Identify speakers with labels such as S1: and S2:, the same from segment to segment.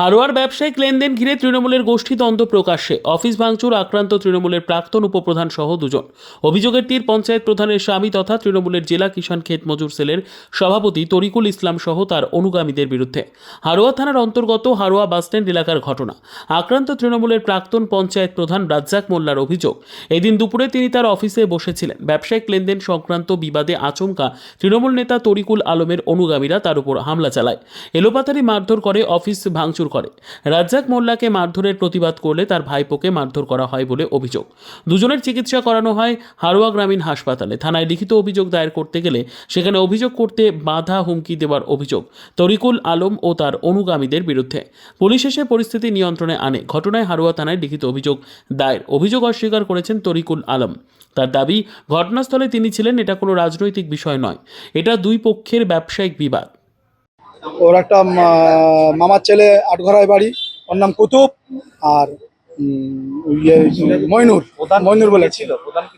S1: হারোয়ার ব্যবসায়িক লেনদেন ঘিরে তৃণমূলের গোষ্ঠীদ্বন্দ্ব প্রকাশ্যে। অফিস ভাঙচুর আক্রান্ত তৃণমূলের প্রাক্তন উপপ্রধান সহ দুজন। অভিযোগের তীর পঞ্চায়েত প্রধানের স্বামী তথা তৃণমূলের জেলা কিষাণ ক্ষেত মজুর সেলের সভাপতি তরিকুল ইসলাম সহ তার অনুগামীদের বিরুদ্ধে। হারোয়া থানার অন্তর্গত হারোয়া বাসস্ট্যান্ড এলাকার ঘটনা। আক্রান্ত তৃণমূলের প্রাক্তন পঞ্চায়েত প্রধান রাজ্জাক মোল্লার অভিযোগ। এদিন দুপুরে তিনি তার অফিসে বসেছিলেন। ব্যবসায়িক লেনদেন সংক্রান্ত বিবাদে আচমকা তৃণমূল নেতা তরিকুল আলমের অনুগামীরা তার উপর হামলা চালায়। এলোপাতারি মারধর করে অফিস ভাঙচুর করে। রাজ্জাক মোল্লাকে মারধরের প্রতিবাদ করলে তার ভাইপোকে মারধর করা হয় বলে অভিযোগ। দুজনের চিকিৎসা করানো হয় হারোয়া গ্রামীণ হাসপাতালে। থানায় লিখিত অভিযোগ দায়ের করতে গেলে সেখানে অভিযোগ করতে বাধা হুমকি দেওয়ার অভিযোগ তরিকুল আলম ও তার অনুগামীদের বিরুদ্ধে। পুলিশ এসে পরিস্থিতি নিয়ন্ত্রণে আনে। ঘটনায় হারোয়া থানায় লিখিত অভিযোগ দায়ের। অভিযোগ অস্বীকার করেছেন তরিকুল আলম। তার দাবি, ঘটনাস্থলে তিনি ছিলেন এটা কোনো রাজনৈতিক বিষয় নয়। এটা দুই পক্ষের ব্যবসায়িক বিবাদ।
S2: ওর একটা মা- মামার ছেলে আটঘরায় বাড়ি ওর নাম কুতুব আর ইয়ে মইনুর মইনুর বলে।
S3: ছিল?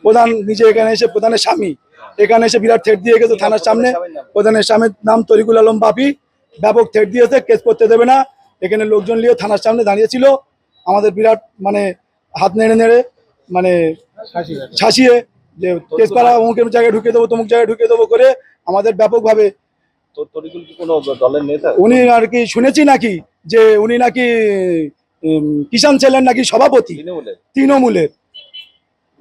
S3: প্রধান
S2: নিজে এখানে এসে প্রধানের স্বামী। এখানে এসে বিরাট থেট দিয়ে গেছে থানার সামনে। প্রধানের স্বামীর নাম। তরিকুল আলম বাপি। ব্যাপক থেট দিয়েছে কেস করতে দেবে না। এখানে লোকজন নিয়ে থানার সামনে দাঁড়িয়েছিল। আমাদের বিরাট মানে হাত নেড়ে নেড়ে মানে ছাসিয়ে যে কেস করা অমুকের জায়গায় ঢুকে দেবো তমুক জায়গায় ঢুকে দেবো করে আমাদের ব্যাপকভাবে
S3: তরিকুল কি কোনো দলের নেতা?
S2: উনি আর কি শুনেছি নাকি যে উনি নাকি কিষাণ নাকি সভাপতি?
S3: তৃণমূলের।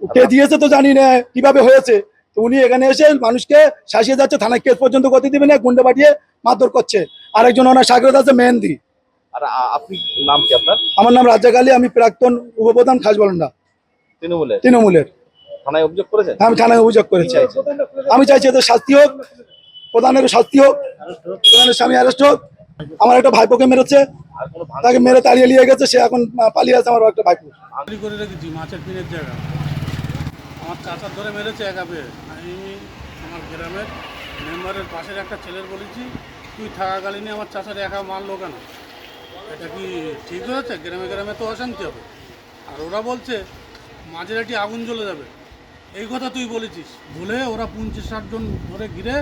S2: কে দিয়েছে তো জানি না কীভাবে হয়েছে। উনি এখানে এসে মানুষকে শাসিয়ে যাচ্ছে থানায় কেস পর্যন্ত করতে দিবে না গুন্ডে পাঠিয়ে মারধর করছে। আরেকজন ওনার সাগরত আছে মেহেন্দি।
S3: আর আপনি নাম কি আপনার?
S2: আমার নাম রাজ্জাক আলী আমি প্রাক্তন উপপ্রধান খাস বলন্ডা।
S3: তৃণমূলের।
S2: তৃণমূলের।
S3: থানায় অভিযোগ করেছেন?
S2: আমি থানায় অভিযোগ করেছি। আমি চাইছি এদের শাস্তি হোক প্রধানের শাস্তি হোক, প্রধানের স্বামী অ্যারেস্ট হোক, আমার একটা ভাইপোকে মেরেছে, তাকে মেরে তাড়িয়ে নিয়ে গেছে, সে এখন পালিয়ে আছে আমার একটা ভাইপো।
S4: করে রেখেছি, মাছের জায়গা। আমার চাচার ধরে মেরেছে একাবে আমি আমার গ্রামের মেম্বারের পাশের একটা ছেলের বলেছি, তুই থাকাকালীনই আমার চাচার একা মারলো কেন? এটা কি ঠিক হয়েছে? গ্রামে গ্রামে তো অশান্তি হবে। আর ওরা বলছে মাঝের একটি আগুন জ্বলে যাবে। এই কথা তুই বলেছিস। বলে ওরা পঞ্চাশ ষাট জন ধরে ঘিরে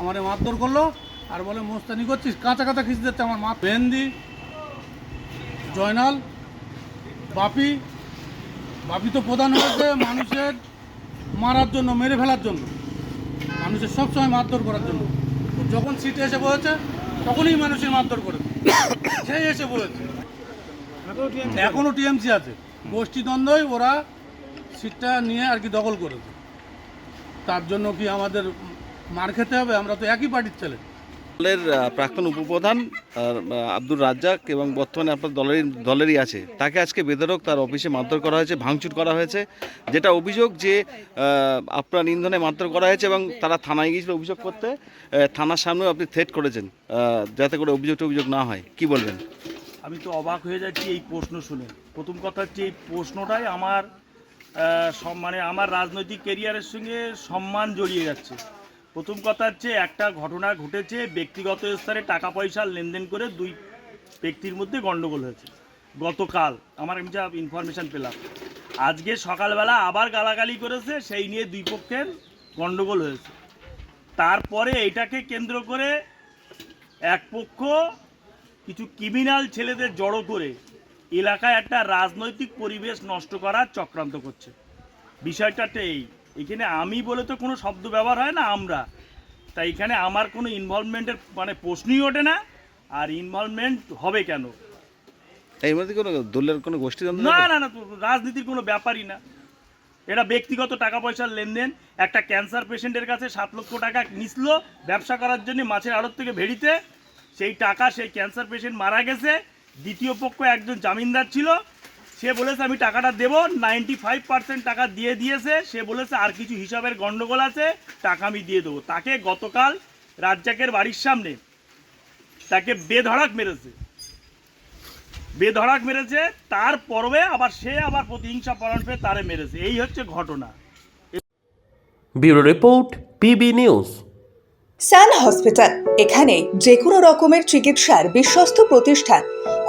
S4: আমারে মারধর করল আর বলে, মোস্তানি করছিস? কাঁচা কাঁচা খিঁচ দিচ্ছে আমার মা বেন্দি জয়নাল, বাপি বাপি তো প্রধান হয়েছে মানুষের মারার জন্য, মেরে ফেলার জন্য, মানুষের সবসময় মারধর করার জন্য। যখন সিটে এসে বলেছে, তখনই মানুষের মারধর করেছে। সেই এসে বলেছে। এখনও টিএমসি আছে। গোষ্ঠীদ্বন্দ্বই ওরা সিটটা নিয়ে আর কি দখল করেছে। তার জন্য কি আমাদের মার খেতে হবে আমরা তো একই পার্টির ছেলে।
S5: দলের প্রাক্তন উপপ্রধান আব্দুর রাজ্জাক এবং বর্তমানে আপনার দলেরই দলেরই আছে। তাকে আজকে বেদরক তার অফিসে মারধর করা হয়েছে ভাঙচুর করা হয়েছে। যেটা অভিযোগ যে আপনার ইন্ধনে মারধর করা হয়েছে এবং তারা থানায় গিয়েছিল অভিযোগ করতে থানার সামনেও আপনি থ্রেট করেছেন যাতে করে অভিযোগ অভিযোগ না হয়। কি বলবেন?
S6: আমি তো অবাক হয়ে যাচ্ছি এই প্রশ্ন শুনে। প্রথম কথা হচ্ছে এই প্রশ্নটাই আমার মানে আমার রাজনৈতিক কেরিয়ারের সঙ্গে সম্মান জড়িয়ে যাচ্ছে। প্রথম কথা হচ্ছে, একটা ঘটনা ঘটেছে, ব্যক্তিগত স্তরে টাকা পয়সা লেনদেন করে দুই ব্যক্তির মধ্যে গণ্ডগোল হয়েছে। গতকাল, আমার আমি যা ইনফরমেশান পেলাম। আজকে সকালবেলা আবার গালাগালি করেছে, সেই নিয়ে দুই পক্ষের গণ্ডগোল হয়েছে। তারপরে এটাকে কেন্দ্র করে এক পক্ষ কিছু ক্রিমিনাল ছেলেদের জড়ো করে এলাকায় একটা রাজনৈতিক পরিবেশ নষ্ট করার চক্রান্ত করছে। বিষয়টাতে এই। এখানে আমি বলে তো কোনো শব্দ ব্যবহার হয় না আমরা। তাই এখানে আমার কোনো ইনভলভমেন্টের মানে প্রশ্নই ওঠে না আর ইনভলভমেন্ট হবে কেন?
S5: এর মধ্যে কোনো দলের কোনো গোষ্ঠী
S6: না না না রাজনীতির কোনো ব্যাপারই না। এটা ব্যক্তিগত টাকা পয়সার লেনদেন একটা ক্যান্সার পেশেন্টের কাছে সাত লক্ষ টাকা নিছিল ব্যবসা করার জন্য মাছের আড়ত থেকে ভেড়িতে সেই টাকা সেই ক্যান্সার পেশেন্ট মারা গেছে দ্বিতীয় পক্ষ একজন জামিনদার ছিল সে বলেছে আমি টাকাটা দেবো। নাইনটি ফাইভ পার্সেন্ট টাকা দিয়ে দিয়েছে। সে বলেছে আর কিছু হিসাবের গন্ডগোল আছে টাকা আমি দিয়ে দেবো। তাকে গতকাল রাজ্জাকের বাড়ির সামনে তাকে বেধড়াক মেরেছে। বেধড়াক মেরেছে তার পর্বে আবার সে আবার প্রতিহিংসা পরায়ণ পেয়ে তারে মেরেছে। এই হচ্ছে ঘটনা।
S1: Bureau report PB news.
S7: Sun hospital এখানে যে কোনো রকমের চিকিৎসার বিশ্বস্ত প্রতিষ্ঠান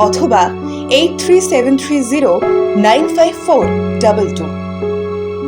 S7: অথবা eight three seven three zero nine five four double two